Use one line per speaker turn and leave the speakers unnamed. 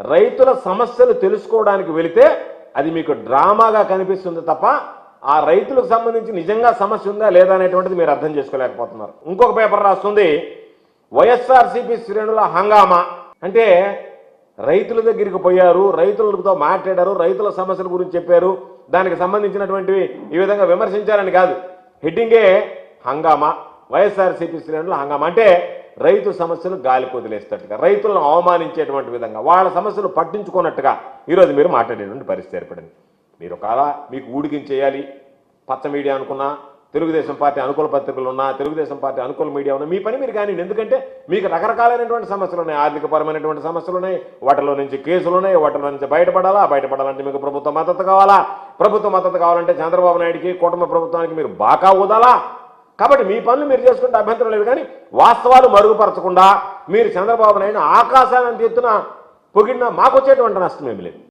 రైతుల సమస్యలు తెలుసుకోవడానికి వెళితే అది మీకు డ్రామాగా కనిపిస్తుంది తప్ప ఆ రైతులకు సంబంధించి నిజంగా సమస్య ఉందా లేదా అనేటువంటిది మీరు అర్థం చేసుకోలేకపోతున్నారు. ఇంకొక పేపర్ రాస్తుంది వైఎస్ఆర్సీపీ శ్రేణుల హంగామా. అంటే రైతుల దగ్గరికి పోయారు రైతులతో మాట్లాడారు రైతుల సమస్యల గురించి చెప్పారు దానికి సంబంధించినటువంటివి ఈ విధంగా విమర్శించారని కాదు. హెడ్డింగే హంగామా వైఎస్ఆర్సీపీ శ్రేణుల హంగామా. అంటే రైతు సమస్యలు గాలికి వదిలేస్తట్టుగా రైతులను అవమానించేటువంటి విధంగా వాళ్ళ సమస్యలు పట్టించుకున్నట్టుగా ఈరోజు మీరు మాట్లాడేటువంటి పరిస్థితి ఏర్పడింది. మీరు ఒకవేళ మీకు ఊడికించేయాలి పచ్చ మీడియా అనుకున్నా తెలుగుదేశం పార్టీ అనుకూల పత్రికలు ఉన్నా తెలుగుదేశం పార్టీ అనుకూల మీడియా ఉన్నా మీ పని మీరు కానీ ఎందుకంటే మీకు రకరకాలైనటువంటి సమస్యలు ఉన్నాయి ఆర్థికపరమైనటువంటి సమస్యలు ఉన్నాయి వాటిలో నుంచి కేసులు ఉన్నాయి వాటిలో నుంచి బయటపడాలా బయటపడాలంటే మీకు ప్రభుత్వ మద్దతు కావాలా? ప్రభుత్వ మద్దతు కావాలంటే చంద్రబాబు నాయుడికి కుటుంబ ప్రభుత్వానికి మీరు బాకా ఊదాలా? కాబట్టి మీ పనులు మీరు చేసుకుంటే అభ్యంతరం లేదు కానీ వాస్తవాలు మరుగుపరచకుండా మీరు చంద్రబాబు నాయుడు ఆకాశాన్ని ఎత్తున పొగిడినా మాకు వచ్చేటువంటి నష్టం ఏమి లేదు.